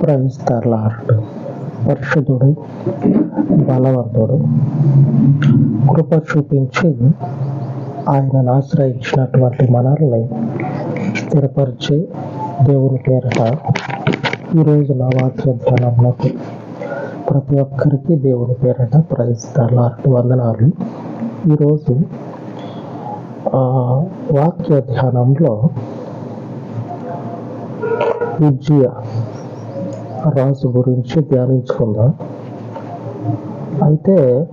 క్రైస్తలార్డ్ పరిశుద్ధుడు బలవంతుడు కృప చూపించి ఆయనను ఆశ్రయించినటువంటి మనల్ని స్థిరపరిచి దేవుని పేరట ఈరోజు నా వాక్య ధ్యానంలో ప్రతి ఒక్కరికి దేవుని పేరట ప్రయిస్తాలార్డ్ వందనాలు. ఈరోజు ఆ, వాక్య ధ్యానంలో విజయ రాజు గురించి ధ్యానించుకుందాం. అయితే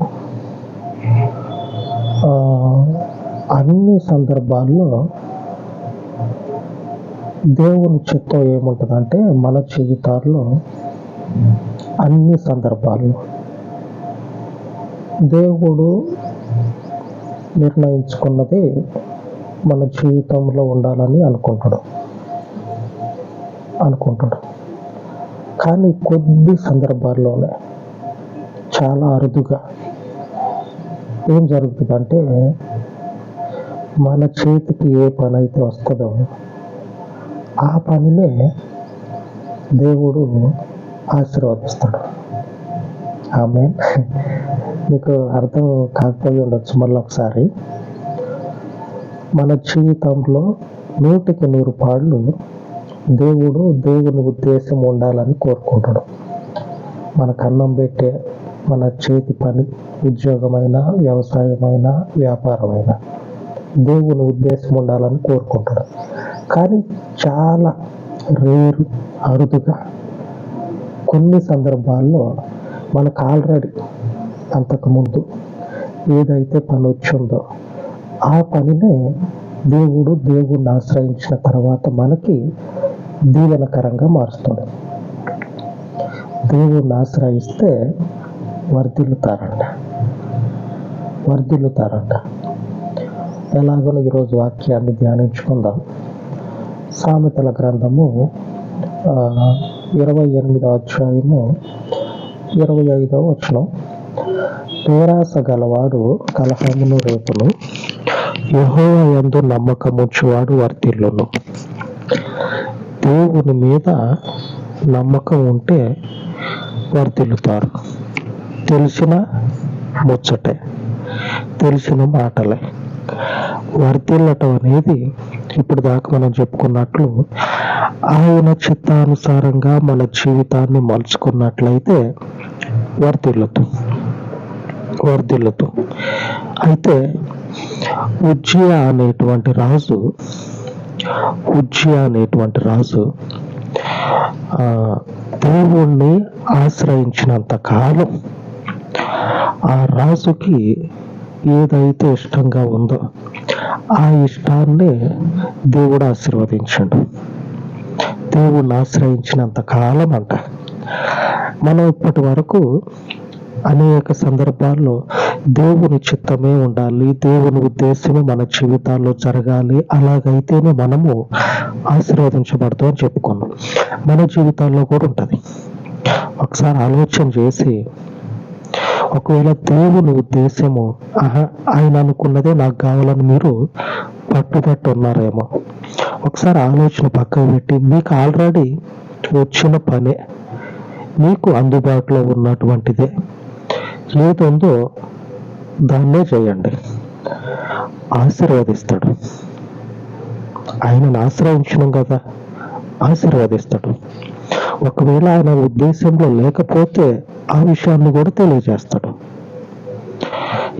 అన్ని సందర్భాల్లో దేవుని చిత్తం ఏముంటుందంటే మన జీవితాల్లో అన్ని సందర్భాల్లో. దేవుడు నిర్ణయించుకున్నది మన జీవితంలో ఉండాలని అనుకుంటాడు. అనుకుంటాడు. కానీ కొద్ది సందర్భాల్లోనే చాలా అరుదుగా ఏం జరుగుతుందంటే మన చేతికి ఏ పని అయితే వస్తుందో ఆ పనినే దేవుడు ఆశీర్వదిస్తాడు. ఆమె మీకు అర్థం కాకపోయి ఉండొచ్చు మళ్ళీ ఒకసారి మన జీవితంలో నూటికి నూరు పాళ్ళు దేవుడు దేవుని ఉద్దేశం ఉండాలని కోరుకుంటాడు. మనకు అన్నం పెట్టే మన చేతి పని ఉద్యోగమైన వ్యవసాయమైన వ్యాపారమైన దేవుని ఉద్దేశం ఉండాలని కోరుకుంటాడు. కానీ చాలా రేరు అరుదుగా కొన్ని సందర్భాల్లో మనకు ఆల్రెడీ అంతకుముందు ఏదైతే పని వచ్చిందో ఆ పనినే దేవుడు దేవుణ్ణి ఆశ్రయించిన తర్వాత మనకి దీవెనకరంగా మారుస్తుంది దేవుణ్ణి ఆశ్రయిస్తే వర్ధిల్లుతారంట. వర్ధిల్లుతారంట. ఎలాగో ఈరోజు వాక్యాన్ని ధ్యానించుకుందాం. సామెతల గ్రంథము ఆ, ఇరవై ఎనిమిదవ అధ్యాయము ఇరవై ఐదవ వచనం. పేరాస గలవాడు కలహమును రేపును యెహోవా యందు నమ్మకముంచువాడు వర్తిల్లును దేవుని మీద నమ్మకం ఉంటే వర్తిల్లుతారు తెలిసిన ముచ్చటే తెలిసిన మాటలే. వర్తిల్లటం అనేది ఇప్పుడు దాకా మనం చెప్పుకున్నట్లు ఆయన చిత్తానుసారంగా మన జీవితాన్ని మలుచుకున్నట్లయితే వర్తిల్లుతూ వర్ధిల్లుతూ అయితే ఉజ్జయ అనేటువంటి రాజు ఉజ్జయ అనేటువంటి రాజు ఆ, దేవుణ్ణి ఆశ్రయించినంత కాలం ఆ రాజుకి ఏదైతే ఇష్టంగా ఉందో ఆ ఇష్టాన్ని దేవుడు ఆశీర్వదించాడు. దేవుణ్ణి ఆశ్రయించినంత కాలం అంట మనం ఇప్పటి వరకు అనేక సందర్భాల్లో దేవుని చిత్తమే ఉండాలి. దేవుని ఉద్దేశమే మన జీవితాల్లో జరగాలి. అలాగైతేనే మనము ఆశీర్వదించబడతాం అని చెప్పుకున్నాం. మన జీవితాల్లో కూడా ఉంటుంది. ఒకసారి ఆలోచన చేసి ఒకవేళ దేవుని ఉద్దేశము ఆహా ఆయన అనుకున్నదే నాకు కావాలని మీరు పట్టుబట్టి ఉన్నారేమో. ఒకసారి ఆలోచన పక్కకు పెట్టి మీకు ఆల్రెడీ వచ్చిన పనే మీకు అందుబాటులో ఉన్నటువంటిదే. ఏదుందో దాన్నే చేయండి. ఆశీర్వదిస్తాడు. ఆయనను ఆశ్రయించడం కదా. ఆశీర్వదిస్తాడు. ఒకవేళ ఆయన ఉద్దేశంలో లేకపోతే ఆ విషయాన్ని కూడా తెలియజేస్తాడు.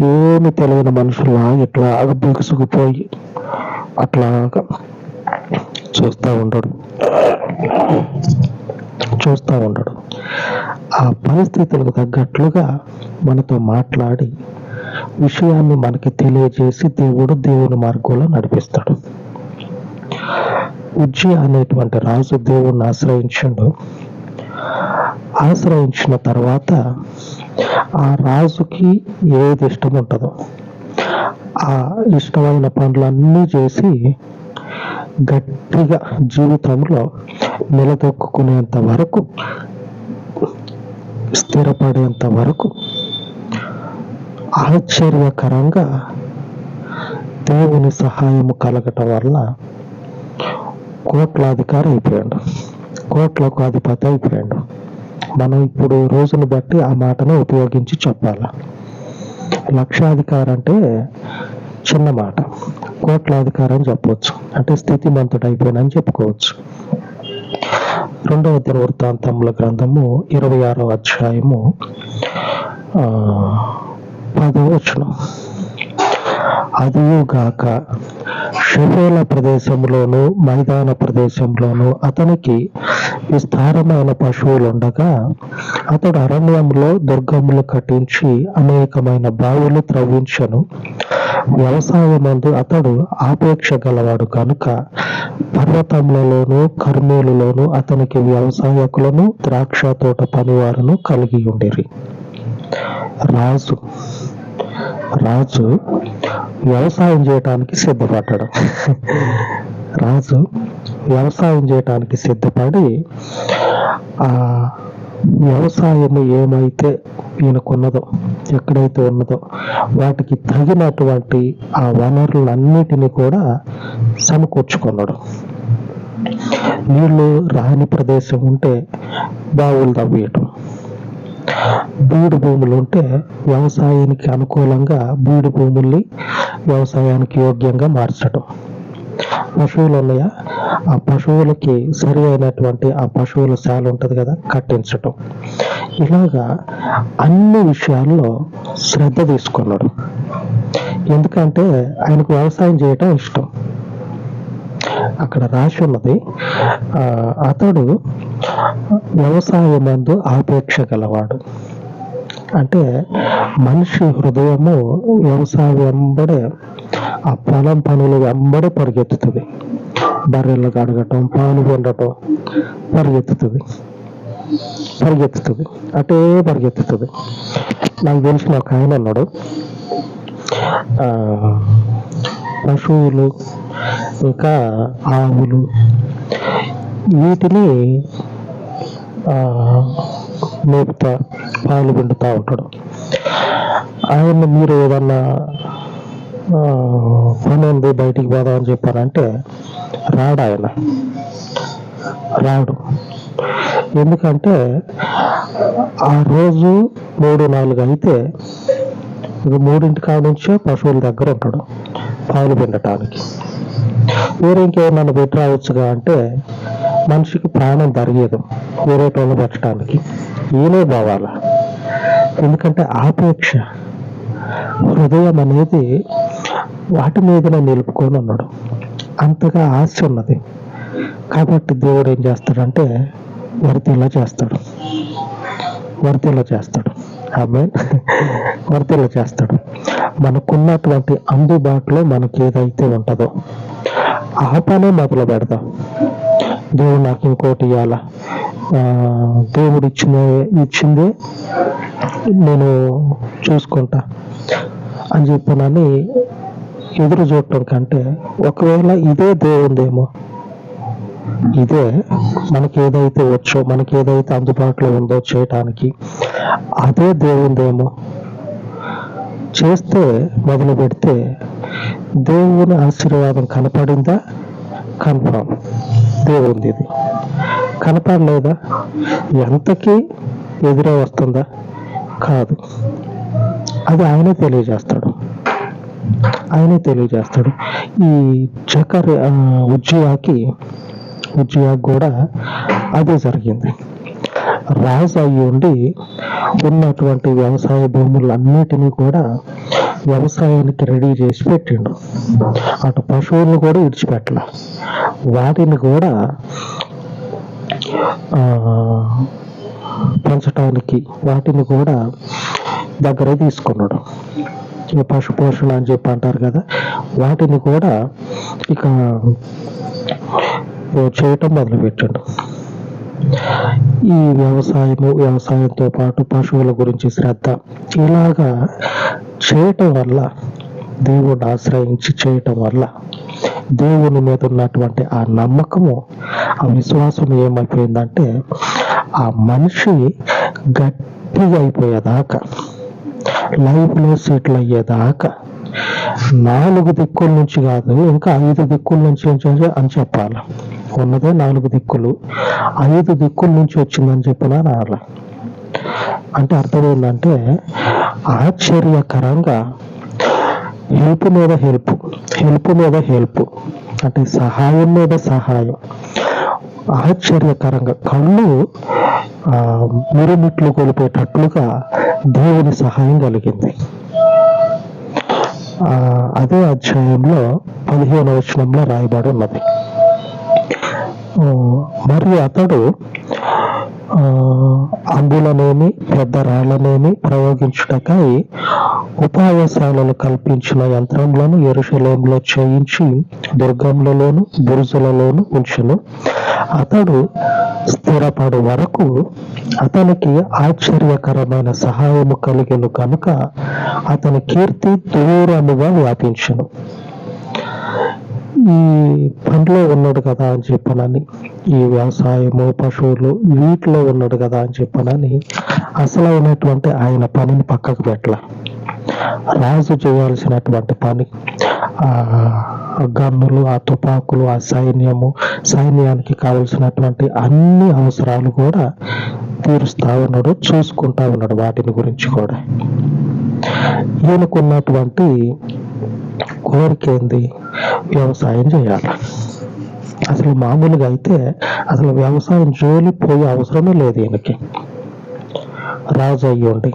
ఏమి తెలియని మనుషుల్లా ఇట్లా బిగుసుకుపోయి అట్లాగా చూస్తూ ఉండడు. చూస్తూ ఉండడు. ఆ పరిస్థితులకు తగ్గట్లుగా మనతో మాట్లాడి విషయాన్ని మనకి తెలియజేసి దేవుడు దేవుని మార్గంలో నడిపిస్తాడు. ఉజ్జి అనేటువంటి రాజు దేవుణ్ణి ఆశ్రయించాడు. ఆశ్రయించిన తర్వాత ఆ రాజుకి ఏది ఇష్టం ఉంటుందో ఆ ఇష్టమైన పనులన్నీ చేసి గట్టిగా జీవితంలో నిలదొక్కునేంత వరకు స్థిరపడేంత వరకు ఆశ్చర్యకరంగా దేవుని సహాయము కలగటం వల్ల కోట్లాధికారి అయిపోయాడు. కోట్లకు అధిపతి అయిపోయాడు. మనం ఇప్పుడు రోజును బట్టి ఆ మాటను ఉపయోగించి చెప్పాలి. లక్షాధికారి అంటే చిన్న మాట. కోట్లాధికారి అని చెప్పవచ్చు అంటే స్థితిమంతుడు అయిపోయినని చెప్పుకోవచ్చు. రెండవ దినవృత్తాంతముల గ్రంథము ఇరవై ఆరో అధ్యాయము పదవచనం అదియుగాక షెఫేల ప్రదేశంలోను మైదాన ప్రదేశంలోను అతనికి విస్తారమైన పశువులుండగా అతడు అరణ్యంలో దుర్గములు కట్టించి అనేకమైన బావులు త్రవ్వించను. వ్యవసాయమందు అతడు ఆపేక్ష గలవాడు కనుక పర్వతములలోను కర్మేలులోను అతనికి వ్యవసాయకులను ద్రాక్ష తోట పనివారును కలిగి ఉండిరి. రాజు రాజు వ్యవసాయం చేయటానికి సిద్ధపడ్డాడు. రాజు వ్యవసాయం చేయటానికి సిద్ధపడి ఆ వ్యవసాయము ఏమైతే ఈయనకున్నదో ఎక్కడైతే ఉన్నదో వాటికి తగినటువంటి ఆ వనరులన్నిటినీ కూడా సమకూర్చుకున్నాడు. నీళ్ళు రాని ప్రదేశం ఉంటే బావులు తవ్వేయటం. బీడు భూములు ఉంటే వ్యవసాయానికి అనుకూలంగా బీడు భూముల్ని వ్యవసాయానికి యోగ్యంగా మార్చడం పశువులు ఉన్నాయా? ఆ పశువులకి సరి అయినటువంటి ఆ పశువుల శాల ఉంటుంది కదా కట్టించటం. ఇలాగా అన్ని విషయాల్లో శ్రద్ధ తీసుకున్నాడు. ఎందుకంటే ఆయనకు వ్యవసాయం చేయటం ఇష్టం. అక్కడ రాసి ఉన్నది ఆ, అతడు వ్యవసాయమందు ఆపేక్ష గలవాడు. అంటే మనిషి హృదయము వ్యవసాయం వెంబడే ఆ పొలం పనులు వెంబడి పరిగెత్తుతుంది. బర్రెలు కడగటం పాలు పొందటం పరిగెత్తుతుంది. పరిగెత్తుతుంది. అటే పరిగెత్తుతుంది. నాకు తెలిసిన ఒక ఆయన అన్నాడు ఆ, పశువులు ఇంకా ఆవులు వీటిని ఆ, మేపుతా పాలు పిండుతూ ఉంటాడు. ఆయన మీరు ఏదన్నా పని ఉంది బయటికి పోదామని చెప్పారంటే రాడు ఆయన. రాడు. ఎందుకంటే ఆ రోజు మూడు నాలుగు అయితే మూడింటి కాడ నుంచే పశువుల దగ్గర ఉంటాడు పాలు పిండటానికి. వేరే ఇంకేమన్నా పెట్టి రావచ్చుగా అంటే మనిషికి ప్రాణం తరిగేదు వేరే టోళ్ళు పెట్టడానికి ఈయనే బావాల ఎందుకంటే ఆపేక్ష హృదయం అనేది వాటి మీదనే నిలుపుకొని ఉన్నాడు అంతగా ఆశ ఉన్నది. కాబట్టి దేవుడు ఏం చేస్తాడంటే వర్తిలా చేస్తాడు. వర్తిలా చేస్తాడు. ఆమె వర్తిలా చేస్తాడు. మనకున్నటువంటి అందుబాటులో మనకి ఏదైతే ఉంటుందో ఆ పనే మొదలు పెడదాం దేవుడు నాకు ఇంకోటి ఇవ్వాలా ఆ, దేవుడు ఇచ్చిన ఇచ్చింది నేను చూసుకుంటా అని చెప్పనని ఎదురు చూడటం కంటే ఒకవేళ ఇదే దేవుందేమో ఇదే మనకి ఏదైతే వచ్చో మనకి ఏదైతే అందుబాటులో ఉందో చేయటానికి అదే దేవుందేమో చేస్తే మొదలు పెడితే దేవుని ఆశీర్వాదం కనపడిందా? కన్ఫామ్ దేవుంది ఇది. కనపడలేదా? ఎంతకీ ఎదురే వస్తుందా? కాదు. అది ఆయనే తెలియజేస్తాడు. ఆయనే తెలియజేస్తాడు. ఈ చకర్ ఆ, ఉజ్జయాకి కూడా అదే జరిగింది. రాజు అయి ఉండి ఉన్నటువంటి వ్యవసాయ భూములన్నిటినీ కూడా వ్యవసాయానికి రెడీ చేసి పెట్టిండు. అటు పశువులను కూడా ఇడిచిపెట్టల వాటిని కూడా ఆ, పెంచటానికి వాటిని కూడా దగ్గర తీసుకున్నాడు. పశుపోషణ పశు పోషణ అని చెప్పి అంటారు కదా వాటిని కూడా ఇక చేయటం మొదలుపెట్టాడు. ఈ వ్యవసాయము వ్యవసాయంతో పాటు పశువుల గురించి శ్రద్ధ. ఇలాగా చేయటం వల్ల దేవుణ్ణి ఆశ్రయించి చేయటం వల్ల దేవుని మీద ఉన్నటువంటి ఆ నమ్మకము ఆ విశ్వాసం ఏమైపోయిందంటే ఆ మనిషి గట్టిగా అయిపోయేదాకా లైఫ్లో సెటిల్ అయ్యేదాకా నాలుగు దిక్కుల నుంచి కాదు ఇంకా ఐదు దిక్కుల నుంచి అని చెప్పాలి. ఉన్నదే నాలుగు దిక్కులు. ఐదు దిక్కుల నుంచి వచ్చిందని చెప్పినా అలా అంటే అర్థం ఏంటంటే ఆశ్చర్యకరంగా హెల్ప్ మీద హెల్ప్ హెల్ప్ మీద హెల్ప్ అంటే సహాయం మీద సహాయం ఆశ్చర్యకరంగా కళ్ళు మిరుమిట్లు కొలిపేటట్లుగా దేవుని సహాయం కలిగింది. ఆ, అదే అధ్యాయంలో పదిహేను వచనంలో రాయబడి ఉన్నది. మరియు అతడు అంబులనేమి పెద్ద రాళ్ళనేమి ప్రయోగించుటకై ఉపాయశాలలు కల్పించిన యంత్రములను ఎరుషలేంలో చేయించి దుర్గములలోను బురుజులలోను ఉంచును. అతడు స్థిరపడు వరకు అతనికి ఆశ్చర్యకరమైన సహాయము కలిగెను కనుక అతని కీర్తి దూరముగా వ్యాపించను. ఈ పనిలో ఉన్నాడు కదా అని చెప్పనని ఈ వ్యవసాయము పశువులు వీటిలో ఉన్నాడు కదా అని చెప్పనని అసలైనటువంటి ఆయన పనిని పక్కకు పెట్టల. రాజు చేయాల్సినటువంటి పని ఆ గన్నులు ఆ తుపాకులు ఆ సైన్యము సైన్యానికి కావలసినటువంటి అన్ని అవసరాలు కూడా తీరుస్తా ఉన్నాడు చూసుకుంటా ఉన్నాడు వాటిని గురించి కూడా. ఈయనకున్నటువంటి కోరిక ఏంది వ్యవసాయం చేయాలి. అసలు మామూలుగా అయితే అసలు వ్యవసాయం జోలి పోయే అవసరమే లేదు ఈయనకి. రాజు అయ్యండి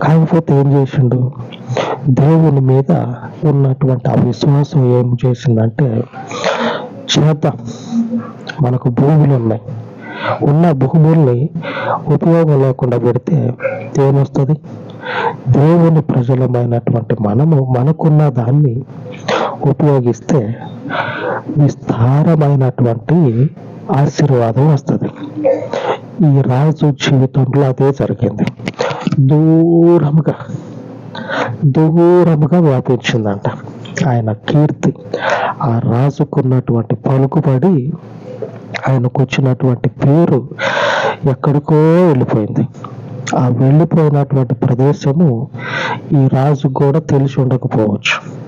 కాకపోతే ఏం చేసిండు? దేవుని మీద ఉన్నటువంటి అవిశ్వాసం ఏం చేసిందంటే చేత మనకు భూములు ఉన్నాయి ఉన్న భూముల్ని ఉపయోగం లేకుండా పెడితే ఏమొస్తుంది? దేవుని ప్రజలమైనటువంటి మనము మనకున్న దాన్ని ఉపయోగిస్తే విస్తారమైనటువంటి ఆశీర్వాదం వస్తుంది. ఈ రాజు జీవితంలో అదే జరిగింది. దూరముగా దూరముగా వ్యాపించిందంట. ఆయన కీర్తి ఆ రాజుకున్నటువంటి పలుకుబడి ఆయనకు వచ్చినటువంటి పేరు ఎక్కడికో వెళ్ళిపోయింది. ఆ వెళ్ళిపోయినటువంటి ప్రదేశము ఈ రాజు కూడా తెలిసి ఉండకపోవచ్చు.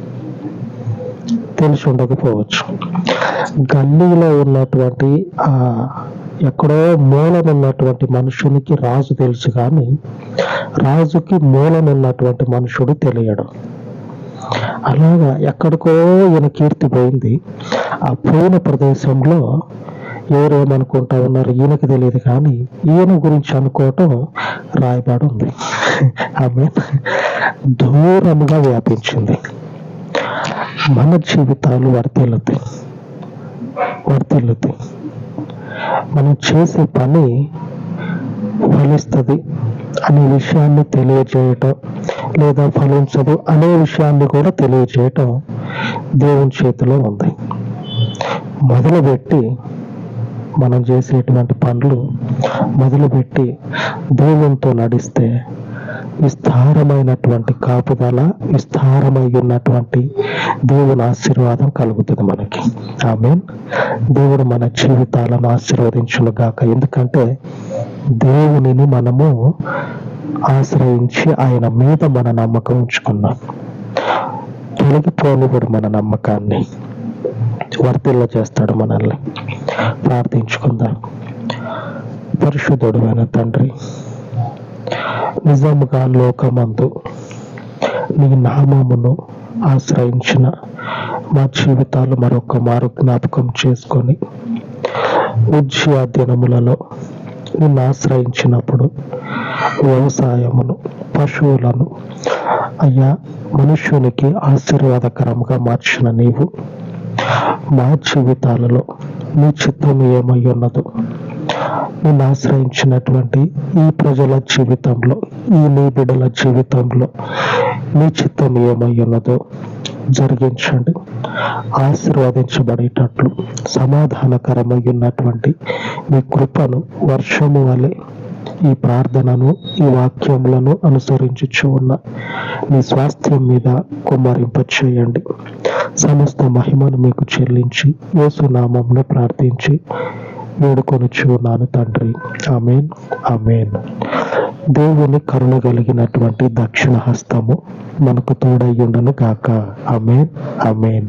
తెలిసి ఉండకపోవచ్చు. గల్లీలో ఉన్నటువంటి ఆ ఎక్కడో మూలన ఉన్నటువంటి మనుషునికి రాజు తెలుసు కానీ రాజుకి మూలన ఉన్నటువంటి మనుషుడు తెలియడు. అలాగా ఎక్కడికో ఈయన కీర్తి పోయింది. ఆ పోయిన ప్రదేశంలో ఎవరేమనుకుంటా ఉన్నారు ఈయనకి తెలియదు కానీ ఈయన గురించి అనుకోవటం రాయబడి ఉంది. ఆమె దూరముగా వ్యాపించింది. మన జీవితాలు వర్తిల్లుతాయి వర్తిల్లుతాయి మనం చేసే పని ఫలిస్తుంది అనే విషయాన్ని తెలియజేయటం లేదా ఫలించదు అనే విషయాన్ని కూడా తెలియజేయటం దేవుని చేతిలో ఉంది. మొదలుపెట్టి మనం చేసేటువంటి పనులు మొదలుపెట్టి దేవునితో నడిస్తే విస్తారమైనటువంటి కాపుదల విస్తారమై ఉన్నటువంటి దేవుని ఆశీర్వాదం కలుగుతుంది మనకి. ఆమె దేవుడు మన జీవితాలను ఆశీర్వదించును గాక. ఎందుకంటే దేవునిని మనము ఆశ్రయించి ఆయన మీద మన నమ్మకం ఉంచుకున్నాం. తొలగిపోనివాడు మన నమ్మకాన్ని. వర్తిల్ల చేస్తాడు మనల్ని. ప్రార్థించుకుందాం. పరిశుద్ధుడు అయిన తండ్రి నిజముగా లోకమందు నీ నామమును ఆశ్రయించిన మా జీవితాలు మరొక మారు జ్ఞాపకం చేసుకొని ఉజ్జయ దినములలో నిన్ను ఆశ్రయించినప్పుడు వ్యవసాయమును పశువులను అయ్యా మనుష్యునికి ఆశీర్వాదకరంగా మార్చిన నీవు. మా జీవితాలలో నీ చిత్తం ఏమై ఉన్నదో నిన్ను ఆశ్రయించినటువంటి ఈ ప్రజల జీవితంలో ఈ నీ బిడ్డల జీవితంలో నీ చిత్తం ఏమై ఉన్నదో జరిగించండి. ఆశీర్వదించబడేటట్లు సమాధానకరమై ఉన్నటువంటి మీ కృపను వర్షము వలె ఈ ప్రార్థనను ఈ వాక్యములను అనుసరించుచు ఉన్న మీ స్వాస్థ్యం మీద కుమ్మరింపచేయండి సమస్త మహిమను మీకు చెల్లించి యేసు ప్రార్థించి వేడుకొనుచు ఉన్నాను తండ్రి. అమేన్ అమేన్ దేవుని కరుణ కలిగినటువంటి దక్షిణ హస్తము మనకు తోడయ్యుండను కాక అమేన్ అమేన్